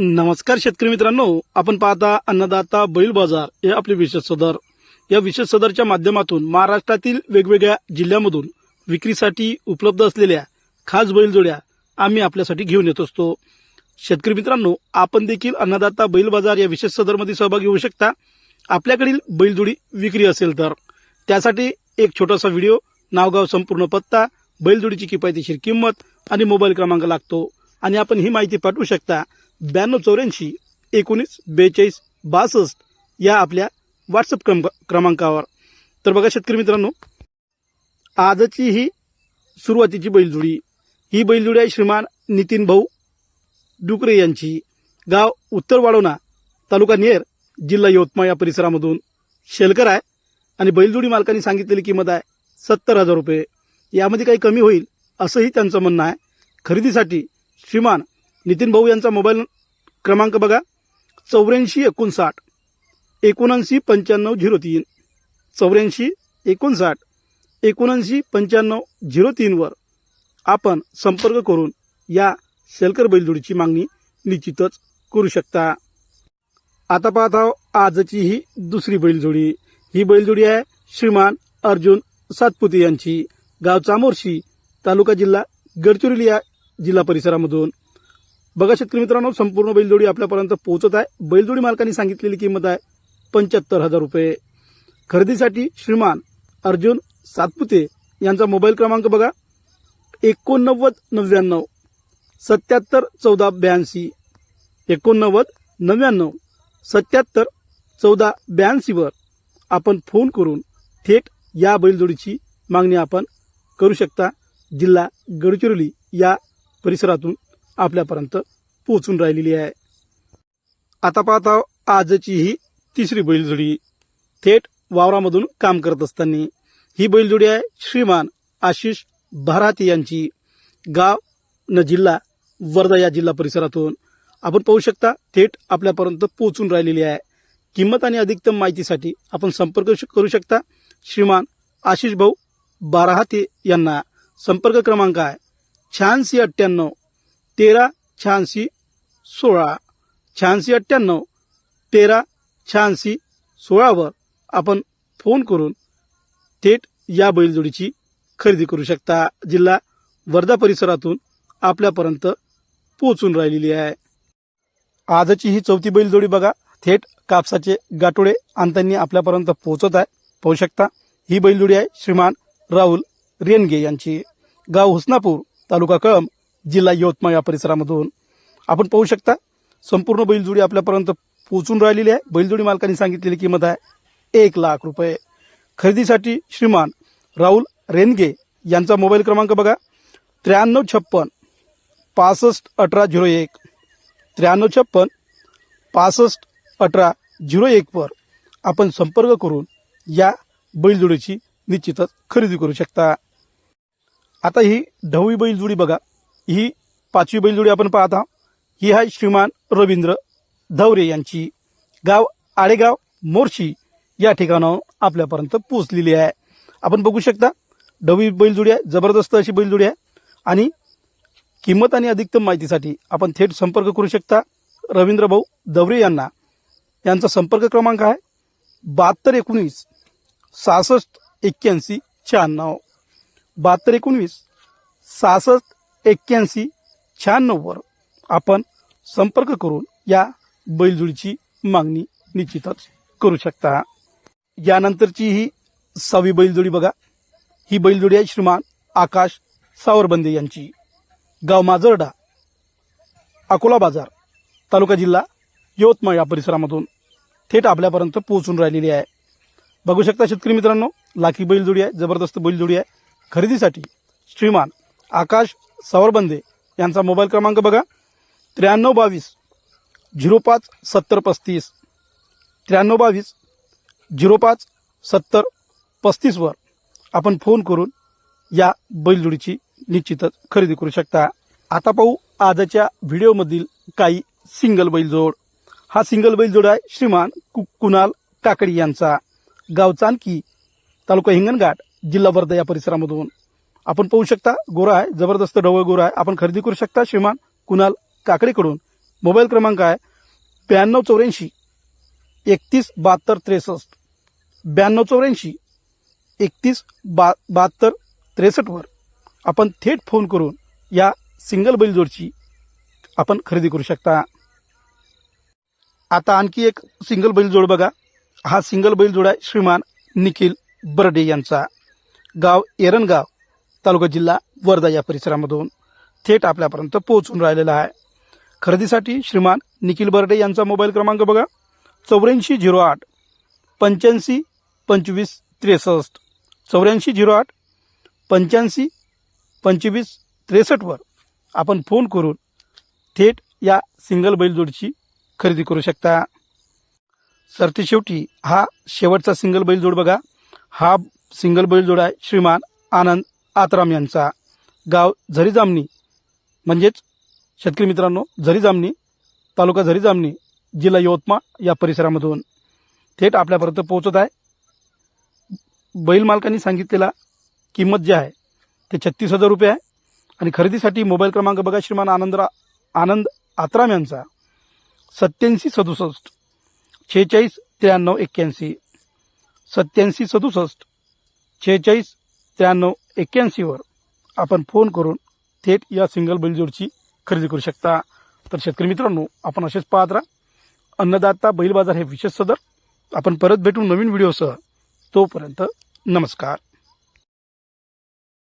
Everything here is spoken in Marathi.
नमस्कार शेतकरी मित्रांनो आपण पाहता अन्नदाता बैल बाजार हे आपले विशेष सदर. या विशेष सदरच्या माध्यमातून महाराष्ट्रातील वेगवेगळ्या जिल्ह्यामधून विक्रीसाठी उपलब्ध असलेल्या खास बैलजोड्या आम्ही आपल्यासाठी घेऊन येत असतो. शेतकरी मित्रांनो आपण देखील अन्नदाता बैल बाजार या विशेष सदरमध्ये सहभागी होऊ शकता. आपल्याकडील बैलजोडी विक्री असेल तर. त्यासाठी एक छोटासा व्हिडिओ नावगाव संपूर्ण पत्ता बैलजोडीची किफायतीशीर किंमत आणि मोबाईल क्रमांक लागतो. आणि आपण ही माहिती पाठवू शकता. ब्याण्णव चौऱ्याऐंशी एकोणीस बेचाळीस बासष्ट या आपल्या व्हॉट्सअप क्रम क्रमांकावर. तर बघा शेतकरी मित्रांनो आजची ही सुरुवातीची बैलजोडी. ही बैलजोडी आहे श्रीमान नितीन भाऊ डुकरे यांची. गाव उत्तर वाढवणा तालुका नेर जिल्हा यवतमाळ या परिसरामधून शेलकर आहे. आणि बैलजोडी मालकांनी सांगितलेली किंमत आहे सत्तर हजार रुपये. यामध्ये काही कमी होईल असंही त्यांचं म्हणणं आहे. खरेदीसाठी श्रीमान नितीन भाऊ यांचा मोबाईल क्रमांक बघा. चौऱ्याऐंशी एकोणसाठ एकोणऐंशी पंच्याण्णव झिरो तीन. चौऱ्याऐंशी एकोणसाठ एकोणऐंशी पंच्याण्णव झिरो तीनवर आपण संपर्क करून या शेलकर बैलजोडीची मागणी निश्चितच करू शकता. आता पाहत आहो आजची ही दुसरी बैलजोडी. ही बैलजोडी आहे श्रीमान अर्जुन सातपुते यांची. गाव चामोर्शी तालुका जिल्हा गडचिरोली या जिल्हा परिसरामधून. बघा शेतकरी मित्रांनो संपूर्ण बैलजोडी आपल्यापर्यंत पोहोचत आहे. बैलजोडी मालकांनी सांगितलेली किंमत आहे पंच्याहत्तर हजार रुपये. खरेदीसाठी श्रीमान अर्जुन सातपुते यांचा मोबाईल क्रमांक बघा. एकोणनव्वद नव्याण्णव सत्याहत्तर चौदा ब्याऐंशी. एकोणनव्वद नव्याण्णव सत्याहत्तर चौदा ब्याऐंशीवर आपण फोन करून थेट या बैलजोडीची मागणी आपण करू शकता जिल्हा गडचिरोली या परिसरातून. आपल्यापर्यंत पोहोचून राहिलेली आहे. आता पाहता आजची ही तिसरी बैलजोडी. थेट वावरामधून काम करत असताना ही बैलजोडी आहे श्रीमान आशिष भारती यांची. गाव न जिल्हा वर्धा या जिल्हा परिसरातून. आपण पाहू शकता थेट आपल्यापर्यंत पोहोचून राहिलेली आहे. किंमत आणि अधिकतम माहितीसाठी आपण संपर्क श- करू शकता श्रीमान आशिष भाऊ बाराहाते यांना. संपर्क क्रमांक आहे शहाऐंशी अठ्ठ्याण्णव तेरा शहाऐंशी सोळा. शहाऐंशी अठ्ठ्याण्णव तेरा शहाऐंशी सोळावर आपण फोन करून थेट या बैलजोडीची खरेदी करू शकता. जिल्हा वर्धा परिसरातून आपल्यापर्यंत पोहोचून राहिलेली आहे. आजची ही चौथी बैलजोडी बघा. थेट कापसाचे गाठोडे आणताना आपल्यापर्यंत पोहोचत आहे. पाहू शकता ही बैलजोडी आहे श्रीमान राहुल रेनगे यांची. गाव हुसनापूर तालुका कळम जिल्हा यवतमाळ या परिसरामधून. आपण पाहू शकता संपूर्ण बैलजोडी आपल्यापर्यंत पोहोचून राहिलेली आहे. बैलजोडी मालकांनी सांगितलेली किंमत आहे एक लाख रुपये. खरेदीसाठी श्रीमान राहुल रेनगे यांचा मोबाईल क्रमांक बघा. त्र्याण्णव छप्पन पासष्ट अठरा झिरो एक. त्र्याण्णव छप्पन पासष्ट अठरा झिरो एकवर आपण संपर्क करून या बैलजोडीची निश्चितच खरेदी करू शकता. आता ही ढवळी बैलजोडी बघा. ही पाचवी बैलजोडी आपण पाहत. ही आहे श्रीमान रवींद्र धवरे यांची. गाव आडेगाव मोर्शी या ठिकाणावर आपल्यापर्यंत पोहोचलेली आहे. आपण बघू शकता डवी बैलजोडी आहे जबरदस्त अशी बैलजोडी आहे. आणि किंमत आणि अधिकतम माहितीसाठी आपण थेट संपर्क करू शकता. रवींद्र भाऊ दवरे यांना. यांचा संपर्क क्रमांक आहे बहात्तर एकोणीस सहासष्ट एक्क्याऐंशी शहाण्णव. बहात्तर एकोणवीस सहासष्ट एक्क्याऐंशी शहाण्णववर आपण संपर्क करून या बैलजोडीची मागणी निश्चितच करू शकता. यानंतरची ही सहावी बैलजोडी बघा. ही बैलजोडी आहे श्रीमान आकाश सावरबंदे यांची. गाव माजर्डा अकोला बाजार तालुका जिल्हा यवतमाळ या परिसरामधून थेट आपल्यापर्यंत पोहोचून राहिलेली आहे. बघू शकता शेतकरी मित्रांनो लाखी बैलजोडी आहे जबरदस्त बैलजोडी आहे. खरेदीसाठी श्रीमान आकाश सावरबंदे यांचा मोबाईल क्रमांक बघा. त्र्याण्णव बावीस झिरो पाच सत्तर पस्तीस. त्र्याण्णव बावीस झिरो पाच सत्तर पस्तीसवर आपण फोन करून या बैलजोडीची निश्चितच खरेदी करू शकता. आता पाहू आजच्या व्हिडिओमधील काही सिंगल बैलजोड. हा सिंगल बैलजोड आहे श्रीमान कु कुणाल काकडी यांचा. गाव चांदकी तालुका हिंगणघाट जिल्हा वर्धा या परिसरामधून. आपण पाहू शकता गोरा आहे जबरदस्त ढवळ गोरा आहे. आपण खरेदी करू शकता श्रीमान कुणाल काकडेकडून. मोबाईल क्रमांक आहे ब्याण्णव चौऱ्याऐंशी एकतीस बहात्तर त्रेसष्ट. ब्याण्णव चौऱ्याऐंशी एकतीस बा बहात्तर त्रेसष्टवर आपण थेट फोन करून या सिंगल बैलजोडची आपण खरेदी करू शकता. आता आणखी एक सिंगल बैलजोड बघा. हा सिंगल बैलजोड आहे श्रीमान निखिल बर्डे यांचा. गाव एरणगाव तालुका जिल्हा वर्धा या परिसरामधून थेट आपल्यापर्यंत पोहोचून राहिलेला आहे. खरेदीसाठी श्रीमान निखिल बर्डे यांचा मोबाईल क्रमांक बघा. चौऱ्याऐंशी झिरो आठ पंच्याऐंशी पंचवीस त्रेसष्ट. चौऱ्याऐंशी झिरो आठ पंच्याऐंशी पंचवीस त्रेसष्टवर आपण फोन करून थेट या सिंगल बैलजोडची खरेदी करू शकता. सरते शेवटी हा शेवटचा सिंगल बैलजोड बघा. हा सिंगल बैलजोड आहे श्रीमान आनंद आतराम यांचा गाव झरी जामणी म्हणजेच शेतकरी मित्रांनो झरी जामणी तालुका झरी जामणी जिल्हा यवतमाळ या परिसरामधून थेट आपल्यापर्यंत पोहोचत आहे. बैल मालकांनी सांगितलेला किंमत जी आहे ते छत्तीस हजार रुपये आहे. आणि खरेदीसाठी मोबाईल क्रमांक बघा श्रीमान आनंदरा आनंद आत्राम यांचा. सत्याऐंशी सदुसष्ट शेहेचाळीस त्र्याण्णव एक्क्याऐंशी. सत्याऐंशी सदुसष्ट शेहेचाळीस त्र्याण्णव एक्क्याऐंशीवर आपण फोन करून थेट या सिंगल बैलजोडची खरेदी करू शकता. तर शेतकरी मित्रांनो आपण असेच पाहत राहा. अन्नदाता बैल बाजार हे विशेष सदर. आपण परत भेटू नवीन व्हिडिओसह. तोपर्यंत नमस्कार.